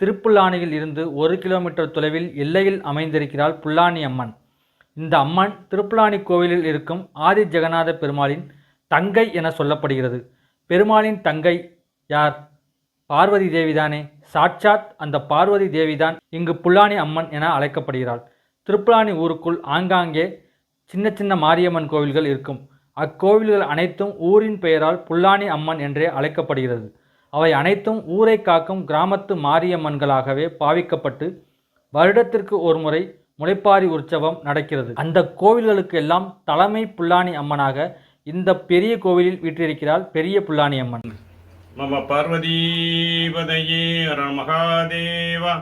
திருப்புல்லானியில் இருந்து ஒரு கிலோமீட்டர் தொலைவில் எல்லையில் அமைந்திருக்கிறாள் புல்லானி அம்மன். இந்த அம்மன் திருப்புலானி கோவிலில் இருக்கும் ஆதி ஜெகநாத பெருமாளின் தங்கை என சொல்லப்படுகிறது. பெருமாளின் தங்கை யார்? பார்வதி தேவிதானே. சாட்சாத் அந்த பார்வதி தேவிதான் இங்கு புல்லானி அம்மன் என அழைக்கப்படுகிறாள். திருப்புலானி ஊருக்குள் ஆங்காங்கே சின்ன சின்ன மாரியம்மன் கோவில்கள் இருக்கும். அக்கோவில்கள் அனைத்தும் ஊரின் பெயரால் புல்லானி அம்மன் என்றே அழைக்கப்படுகிறது. அவை அனைத்தும் ஊரை காக்கும் கிராமத்து மாரியம்மன்களாகவே பாவிக்கப்பட்டு வருடத்திற்கு ஒரு முறை முளைப்பாரி உற்சவம் நடக்கிறது. அந்த கோவில்களுக்கு எல்லாம் தலைமை புல்லானி அம்மனாக இந்த பெரிய கோவிலில் வீற்றிருக்கிறாள் பெரிய புல்லானி அம்மன். மம பார்வதீபதையே மகாதேவா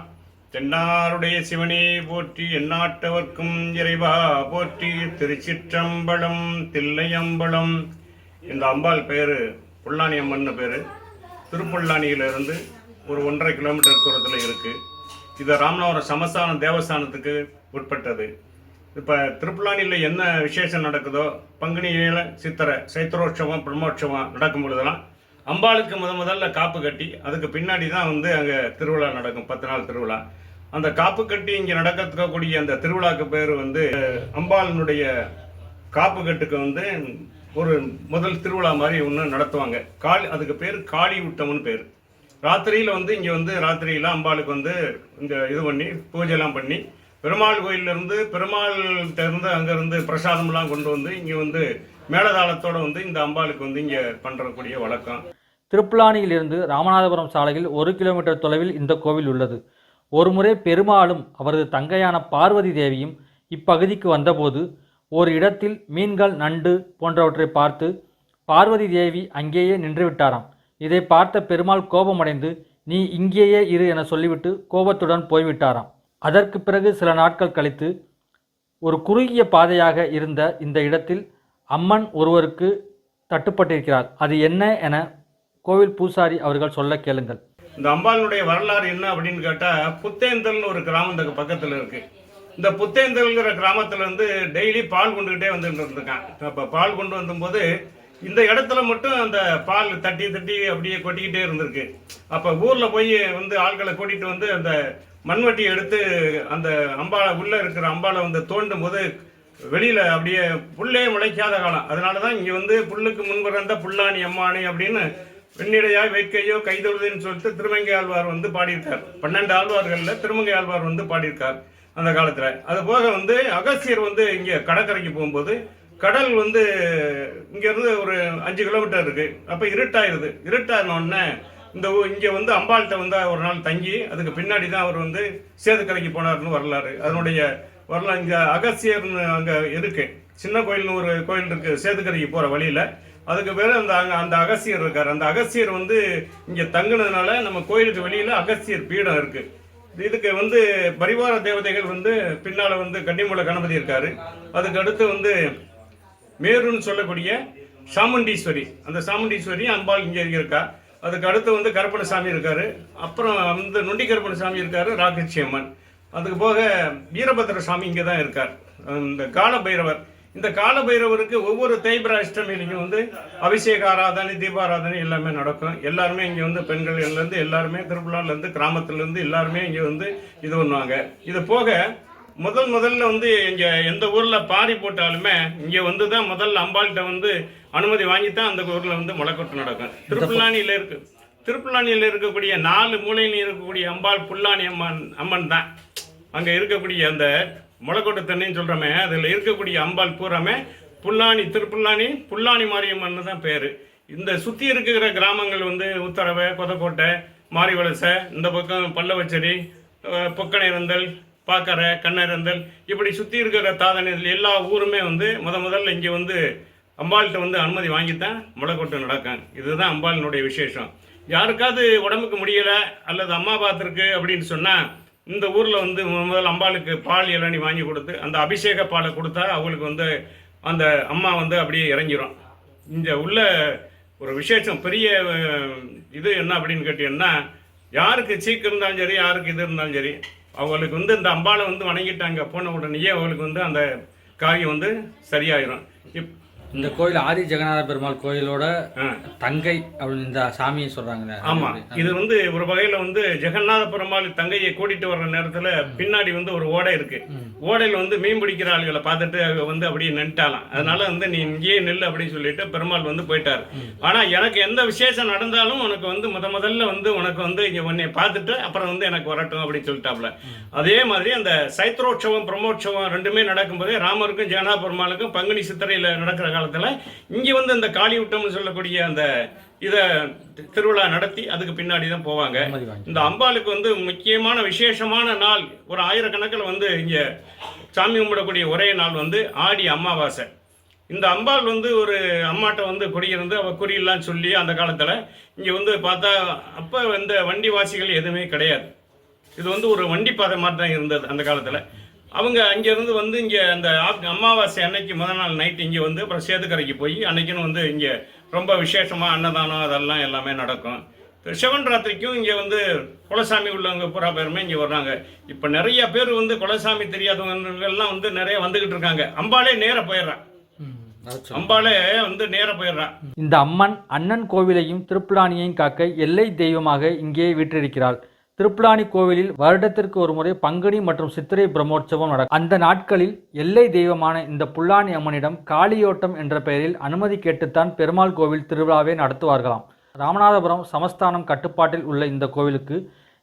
தென்னாருடைய சிவனே போற்றி எந்நாட்டவர்க்கும் இறைவா போற்றி திருச்சிற்றம்பலம் தில்லையம்பலம். இந்த அம்பாள் பேரு புல்லானி அம்மன் பேரு. திருப்பள்ளானியிலிருந்து ஒரு ஒன்றரை கிலோமீட்டர் தூரத்தில் இருக்குது இது ராமநாதபுரம் சமஸ்தானம் தேவஸ்தானத்துக்கு உட்பட்டது. இப்போ திருப்புலானியில் என்ன விசேஷம் நடக்குதோ பங்குனியில் சித்திரை சைத்திரோற்சவம் பிரம்மோற்சவம் நடக்கும் பொழுதெல்லாம் அம்பாளுக்கு முத முதல்ல காப்பு கட்டி அதுக்கு பின்னாடி தான் வந்து அங்கே திருவிழா நடக்கும் பத்து நாள் திருவிழா. அந்த காப்பு கட்டி இங்கே நடக்கக்கூடிய அந்த திருவிழாக்கு பேர் வந்து அம்பாளினுடைய காப்பு கட்டுக்கு வந்து ஒரு முதல் திருவிழா மாதிரி ஒன்று நடத்துவாங்க. காளி அதுக்கு பேர் காளி ஊட்டம்னு பேர். ராத்திரியில் வந்து இங்கே வந்து ராத்திரியில் அம்பாளுக்கு வந்து இந்த இது பண்ணி பூஜைலாம் பண்ணி பெருமாள் கோயில்ல இருந்து இருந்து அங்கேருந்து பிரசாதம்லாம் கொண்டு வந்து இங்கே வந்து மேலதாளத்தோடு வந்து இந்த அம்பாளுக்கு வந்து இங்கே பண்ணுறக்கூடிய வழக்கம். திருப்புலானியிலிருந்து ராமநாதபுரம் சாலையில் ஒரு கிலோமீட்டர் தொலைவில் இந்த கோவில் உள்ளது. ஒருமுறை பெருமாளும் அவரது தங்கையான பார்வதி தேவியும் இப்பகுதிக்கு வந்தபோது ஒரு இடத்தில் மீன்கள் நண்டு போன்றவற்றை பார்த்து பார்வதி தேவி அங்கேயே நின்றுவிட்டாராம். இதை பார்த்த பெருமாள் கோபமடைந்து நீ இங்கேயே இரு என சொல்லிவிட்டு கோபத்துடன் போய்விட்டாராம். அதற்கு பிறகு சில நாட்கள் கழித்து ஒரு குறுகிய பாதையாக இருந்த இந்த இடத்தில் அம்மன் ஒருவருக்கு தட்டுப்பட்டிருக்கிறார். அது என்ன என கோவில் பூசாரி அவர்கள் சொல்ல கேளுங்கள். இந்த அம்பாளுடைய வரலாறு என்ன அப்படின்னு கேட்டால் புத்தேந்தல்னு ஒரு கிராமத்துக்கு பக்கத்தில் இருக்கு. இந்த புத்தேந்தல்ங்கிற கிராமத்துல இருந்து டெய்லி பால் கொண்டுகிட்டே வந்துட்டு இருந்திருக்கான் அப்போ பால் கொண்டு வந்தபோது இந்த இடத்துல மட்டும் அந்த பால் தட்டி தட்டி அப்படியே கொட்டிக்கிட்டே இருந்திருக்கு. அப்போ ஊரில் போய் வந்து ஆட்களை கூட்டிகிட்டு வந்து அந்த மண்வெட்டி எடுத்து அந்த அம்பாளை உள்ளே இருக்கிற அம்பாளை வந்து தோண்டும் போது வெளியில் அப்படியே புல்லே முளைக்காத காலம். அதனால தான் இங்கே வந்து புல்லுக்கு முன்பு பிறந்த புல்லாணி அம்மானி அப்படின்னு வெண்ணிடையா வேட்கையோ கைதொழுதுன்னு சொல்லிட்டு திருமங்கை ஆழ்வார் வந்து பாடியிருக்கார். பன்னெண்டு ஆழ்வார்களில் திருமங்கை ஆழ்வார் வந்து பாடியிருக்கார். அந்த காலத்தில். அது போக வந்து அகஸ்தியர் வந்து இங்கே கடற்கரைக்கு போகும்போது கடல் வந்து இங்கேருந்து ஒரு அஞ்சு கிலோமீட்டர் இருக்குது அப்போ இருட்டாயிருது. இருட்டான இந்த இங்கே வந்து அம்பாள்கிட்ட வந்து ஒரு நாள் தங்கி அதுக்கு பின்னாடி தான் அவர் வந்து சேதுக்கரைக்கு போனார்னு வரலாறு. அதனுடைய வரலாறு இங்கே அகஸ்தியர்னு அங்கே இருக்கு. சின்ன கோயில்னு ஒரு கோயில் இருக்கு சேதுக்கரைக்கு போகிற வழியில். அதுக்கு பேர் அந்த அங்கே அந்த அகஸ்தியர் இருக்கார். அந்த அகஸ்தியர் வந்து இங்கே தங்குனதுனால நம்ம கோயிலுக்கு வெளியில் அகஸ்தியர் பீடம் இருக்குது இதுக்கு வந்து பரிவார தேவதைகள் வந்து பின்னால் வந்து கன்னிமூல கணபதி இருக்காரு. அதுக்கு அடுத்து வந்து மேருன்னு சொல்லக்கூடிய சாமுண்டீஸ்வரி. அந்த சாமுண்டீஸ்வரி அன்பால் இங்கே இருக்கா. அதுக்கு அடுத்து வந்து கருப்பணசாமி இருக்காரு. அப்புறம் வந்து நொண்டி கருப்பணசாமி இருக்காரு ராகச்சி அம்மன் அதுக்கு போக வீரபத்ர சாமி இங்கே தான் இருக்கார். இந்த கால பைரவர் இந்த கால பைரவருக்கு ஒவ்வொரு தேய்பிர அஷ்டமிலையும் வந்து அபிஷேக ஆராதனை தீபாராதனை எல்லாமே நடக்கும். எல்லாருமே இங்கே வந்து பெண்கள்லேருந்து எல்லாருமே திருப்புலாலேருந்து கிராமத்துலேருந்து எல்லாருமே இங்கே வந்து இது பண்ணுவாங்க. இது போக முதல் முதல்ல வந்து இங்க எந்த ஊர்ல பாரி போட்டாலுமே இங்க வந்து தான் முதல்ல அம்பாள்கிட்ட வந்து அனுமதி வாங்கி தான் அந்த ஊர்ல வந்து முளைக்கொட்டு நடக்கும். திருப்புல்லானியில இருக்கு. திருப்புல்லானியில இருக்கக்கூடிய நாலு மூலையில இருக்கக்கூடிய அம்பாள் புல்லானி அம்மன் அம்மன் தான். அங்க இருக்கக்கூடிய அந்த முளைக்கொட்டு தண்ணின்னு சொல்கிறோமே அதில் இருக்கக்கூடிய அம்பாள் பூராமே புல்லாணி திருப்புல்லாணி புல்லாணி மாரியம்மன் தான் பேர். இந்த சுற்றி இருக்கிற கிராமங்கள் வந்து உத்தரவை கொதக்கோட்டை மாரிவலசை இந்த பக்கம் பல்லவச்சேரி அஹ், பொக்கனைரந்தல் பாக்கரை கண்ணரந்தல் இப்படி சுற்றி இருக்கிற தாதனையில் எல்லா ஊருமே வந்து முத முதல்ல இங்கே வந்து அம்பாள்கிட்ட வந்து அனுமதி வாங்கித்தான் முளைக்கொட்டு நடக்கும் இதுதான் அம்பாளினுடைய விசேஷம். யாருக்காவது உடம்புக்கு முடியலை அல்லது அம்மா பார்த்துருக்கு அப்படின்னு சொன்னால் இந்த ஊரில் வந்து முதல் அம்பாளுக்கு பால் இளநி வாங்கி கொடுத்து அந்த அபிஷேக பாலை கொடுத்தா அவங்களுக்கு வந்து அந்த அம்மா வந்து அப்படியே இறங்கிரும். இங்கே உள்ள ஒரு விசேஷம் பெரிய இது என்ன அப்படின்னு கேட்டீங்கன்னா யாருக்கு சீக்கு இருந்தாலும் சரி யாருக்கு இது இருந்தாலும் சரி அவங்களுக்கு வந்து இந்த அம்பாளை வந்து வணங்கிட்டாங்க போன உடனேயே அவங்களுக்கு வந்து அந்த காரியம் வந்து சரியாயிரும். இப் இந்த கோயில் ஆதி ஜெகநாத பெருமாள் கோயிலோட. தங்கை அப்படின்னு இந்த சாமியை சொல்றாங்க ஆமா. இது வந்து ஒரு வகையில வந்து ஜெகநாத பெருமாள் தங்கையை கூட்டிட்டு வர்ற நேரத்துல பின்னாடி வந்து ஒரு ஓடை இருக்கு. ஓடையில வந்து மீன் பிடிக்கிற ஆளுகளை பார்த்துட்டு வந்து அப்படியே நின்ட்டாலாம். அதனால வந்து நீ இங்கேயே நில்லு அப்படின்னு சொல்லிட்டு பெருமாள் வந்து போயிட்டாரு. ஆனா எனக்கு எந்த விசேஷம் நடந்தாலும் உனக்கு வந்து முத முதல்ல வந்து உனக்கு வந்து இங்க உன்னை பார்த்துட்டு அப்புறம் வந்து எனக்கு வரட்டும் அப்படின்னு சொல்லிட்டாப்ல. அதே மாதிரி அந்த சைத்ரோற்சவம் பிரம்மோற்சவம் ரெண்டுமே நடக்கும்போது ராமருக்கும் ஜெகநாத பெருமாளுக்கும் பங்குனி சித்திரையில நடக்கிற காலத்துல இங்க வந்து அந்த காளியூட்டம்னு சொல்லக்கூடிய அந்த இத திருவிழா நடத்தி அதுக்கு பின்னாடி தான் போவாங்க இந்த அம்பாளுக்கு வந்து முக்கியமான விசேஷமான நாள். ஒரு ஆயிரக்கணக்கில் வந்து இங்கே சாமி கும்பிடக்கூடிய ஒரே நாள் வந்து ஆடி அமாவாசை. இந்த அம்பாள் வந்து ஒரு அம்மாட்ட வந்து குடியிருந்து அவள் குறியெல்லாம் சொல்லி அந்த காலத்தில் இங்கே வந்து பார்த்தா அப்போ இந்த வண்டி வாசிகள் எதுவுமே கிடையாது. இது வந்து ஒரு வண்டி பாதை மாதிரி தான் இருந்தது அந்த காலத்தில். அவங்க அங்கேருந்து வந்து இங்கே அந்த அமாவாசை அன்னைக்கு முதல் நாள் நைட் இங்கே வந்து அப்புறம் சேதுக்கரைக்கு போய் அன்னைக்குன்னு வந்து இங்கே ரொம்ப விசேஷமாக அன்னதானம் அதெல்லாம் எல்லாமே நடக்கும். சிவன் ராத்திரிக்கும் இங்கே வந்து குலசாமி உள்ளவங்க பூரா பேருமே இங்கே வர்றாங்க. இப்போ நிறைய பேர் வந்து குலசாமி தெரியாதவங்க எல்லாம் வந்து நிறைய வந்துக்கிட்டு இருக்காங்க. அம்பாலே நேராக போயிடுறான். அம்பாலே வந்து நேராக போயிடுறான் இந்த அம்மன் அண்ணன் கோவிலையும் திருப்புலானியையும் காக்க எல்லை தெய்வமாக இங்கே வீற்றிருக்கிறாள். திருப்பிலானி கோவிலில் வருடத்திற்கு ஒரு முறை பங்குனி மற்றும் சித்திரை பிரம்மோற்சவம் நடக்கும். அந்த நாட்களில் எல்லை தெய்வமான இந்த புல்லானி அம்மனிடம் காளியோட்டம் என்ற பெயரில் அனுமதி கேட்டுத்தான் பெருமாள் கோவில் திருவிழாவை நடத்துவார்களாம். ராமநாதபுரம் சமஸ்தானம் கட்டுப்பாட்டில் உள்ள இந்த கோவிலுக்கு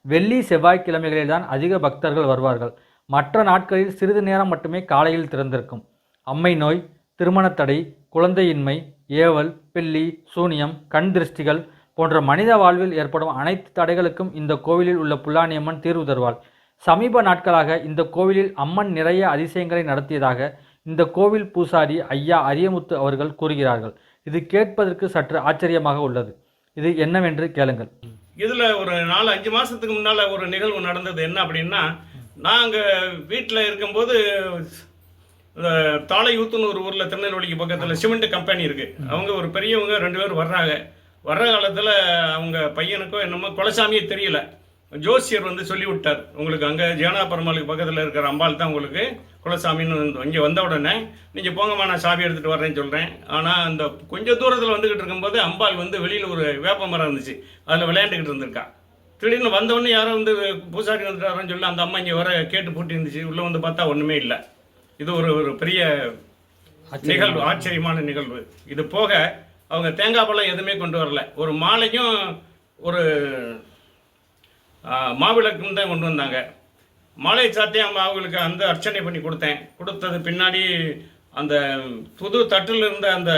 வெள்ளி செவ்வாய்க்கிழமைகளில் தான் அதிக பக்தர்கள் வருவார்கள். மற்ற நாட்களில் சிறிது நேரம் மட்டுமே காலையில் திறந்திருக்கும். அம்மை நோய் திருமணத்தடை குழந்தையின்மை ஏவல் பில்லி சூனியம் கண் திருஷ்டிகள் போன்ற மனித வாழ்வில் ஏற்படும் அனைத்து தடைகளுக்கும் இந்த கோவிலில் உள்ள புல்லானியம்மன் தீர்வு தருவாள் சமீப நாட்களாக இந்த கோவிலில் அம்மன் நிறைய அதிசயங்களை நடத்தியதாக இந்த கோவில் பூசாரி ஐயா அரியமுத்து அவர்கள் கூறுகிறார்கள். இது கேட்பதற்கு சற்று ஆச்சரியமாக உள்ளது. இது என்னவென்று கேளுங்கள். இதில் ஒரு நாலு அஞ்சு மாதத்துக்கு முன்னால் ஒரு நிகழ்வு நடந்தது. என்ன அப்படின்னா நாங்கள் வீட்டில் இருக்கும்போது இந்த தாளையூத்துன்னு ஒரு ஊரில் திருநெல்வேலிக்கு பக்கத்தில் சிமெண்ட் கம்பெனி இருக்குது அவங்க ஒரு பெரியவங்க ரெண்டு பேர் வர்றாங்க. வர்ற காலத்துல அவங்க பையனுக்கோ என்னமோ குலசாமியே தெரியல. ஜோசியர் வந்து சொல்லி விட்டார் உங்களுக்கு அங்க ஜேனா பெருமாளுக்கு பக்கத்துல இருக்கிற அம்பாள் தான் உங்களுக்கு குலசாமின்னு வந்து இங்க வந்த உடனே நீங்க போங்கம்மா நான் சாவி எடுத்துட்டு வர்றேன்னு சொல்றேன். ஆனா அந்த கொஞ்ச தூரத்துல வந்துகிட்டு இருக்கும்போது அம்பாள் வந்து வெளியில ஒரு வேப்ப மரம் இருந்துச்சு. அதுல விளையாண்டுக்கிட்டு இருந்திருக்கா. திடீர்னு வந்த உடனே யாரோ வந்து பூசாரி வந்துட்டாருன்னு சொல்லி அந்த அம்மா இங்க வர கேட்டு பூட்டி இருந்துச்சு உள்ள வந்து பார்த்தா ஒண்ணுமே இல்லை. இது ஒரு ஒரு பெரிய நிகழ்வு ஆச்சரியமான நிகழ்வு. இது போக அவங்க தேங்காய் பழம் எதுவுமே கொண்டு வரல. ஒரு மாலையும் ஒரு மாவிளக்கும் தான் கொண்டு வந்தாங்க. மாலை சாத்தியம் அவங்களுக்கு அந்த அர்ச்சனை பண்ணி கொடுத்தேன். கொடுத்தது பின்னாடி அந்த புது தட்டில் இருந்த அந்த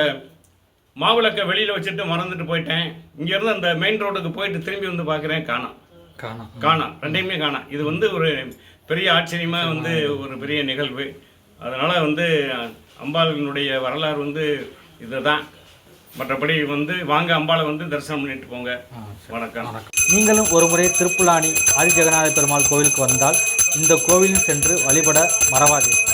மாவிளக்கை வெளியில் வச்சுட்டு மறந்துட்டு போயிட்டேன். இங்கேருந்து அந்த மெயின் ரோடுக்கு போயிட்டு திரும்பி வந்து பார்க்குறேன் காணோம் காணோம் காணோம் ரெண்டையுமே காணோம் இது வந்து ஒரு பெரிய ஆச்சரியமா வந்து ஒரு பெரிய நிகழ்வு. அதனால வந்து அம்பாளினுடைய வரலாறு வந்து இதுதான். மற்றபடி வந்து வாங்க அம்பாளை வந்து தரிசனம் பண்ணிட்டு போங்க. வணக்கம். நீங்களும் ஒருமுறை திருப்புலானி ஆதி ஜெகநாத பெருமாள் கோவிலுக்கு வந்தால் இந்த கோவிலில் சென்று வழிபட மறவாதீர்கள்.